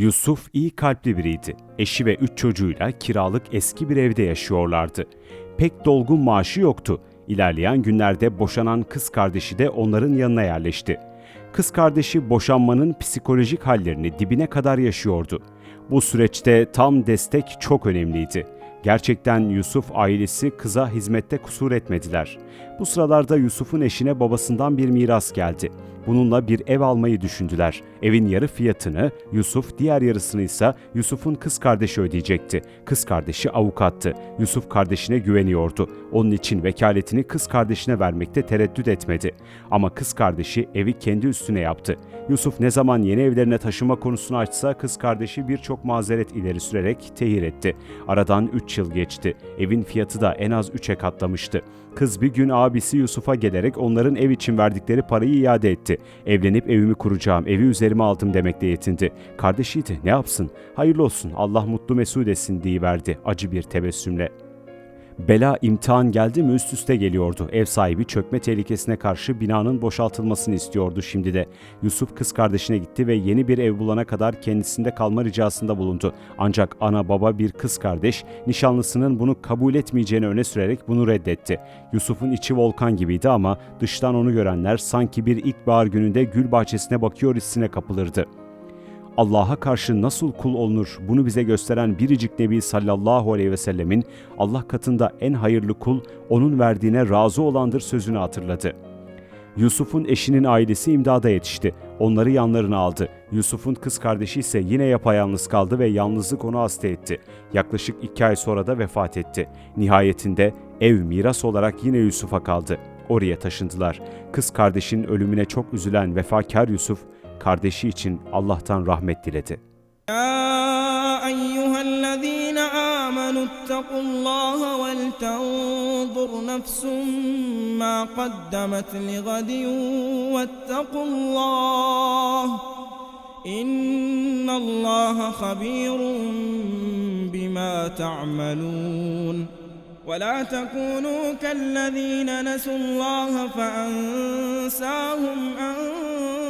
Yusuf iyi kalpli biriydi. Eşi ve üç çocuğuyla kiralık eski bir evde yaşıyorlardı. Pek dolgun maaşı yoktu. İlerleyen günlerde boşanan kız kardeşi de onların yanına yerleşti. Kız kardeşi boşanmanın psikolojik hallerini dibine kadar yaşıyordu. Bu süreçte tam destek çok önemliydi. Gerçekten Yusuf ailesi kıza hizmette kusur etmediler. Bu sıralarda Yusuf'un eşine babasından bir miras geldi. Bununla bir ev almayı düşündüler. Evin yarı fiyatını Yusuf, diğer yarısını ise Yusuf'un kız kardeşi ödeyecekti. Kız kardeşi avukattı. Yusuf kardeşine güveniyordu. Onun için vekaletini kız kardeşine vermekte tereddüt etmedi. Ama kız kardeşi evi kendi üstüne yaptı. Yusuf ne zaman yeni evlerine taşıma konusunu açsa kız kardeşi birçok mazeret ileri sürerek tehir etti. Aradan 3 yıl geçti. Evin fiyatı da en az 3'e katlamıştı. Kız bir gün abisi Yusuf'a gelerek onların ev için verdikleri parayı iade etti. Evlenip evimi kuracağım, evi üzerime aldım demekle yetindi. Kardeşiydi, ne yapsın? Hayırlı olsun, Allah mutlu mesut etsin verdi acı bir tebessümle. Bela imtihan geldi mi üst üste geliyordu. Ev sahibi çökme tehlikesine karşı binanın boşaltılmasını istiyordu şimdi de. Yusuf kız kardeşine gitti ve yeni bir ev bulana kadar kendisinde kalma ricasında bulundu. Ancak ana baba bir kız kardeş nişanlısının bunu kabul etmeyeceğini öne sürerek bunu reddetti. Yusuf'un içi volkan gibiydi ama dıştan onu görenler sanki bir ilkbahar gününde gül bahçesine bakıyor hissine kapılırdı. Allah'a karşı nasıl kul olunur bunu bize gösteren biricik Nebi sallallahu aleyhi ve sellemin Allah katında en hayırlı kul onun verdiğine razı olandır sözünü hatırladı. Yusuf'un eşinin ailesi imdada yetişti. Onları yanlarına aldı. Yusuf'un kız kardeşi ise yine yapayalnız kaldı ve yalnızlık onu hasta etti. Yaklaşık iki ay sonra da vefat etti. Nihayetinde ev miras olarak yine Yusuf'a kaldı. Oraya taşındılar. Kız kardeşinin ölümüne çok üzülen vefakar Yusuf, kardeşi için Allah'tan rahmet diledi. Ya eyyühellezîne âmenuttequllâhe vel tenzur nefsum mâ kaddemet li gadin vettequllâh. İnnallâhe habîrun bimâ ta'melûn. ولا تكونوا كالذين نسوا الله فأنساهم أنفسهم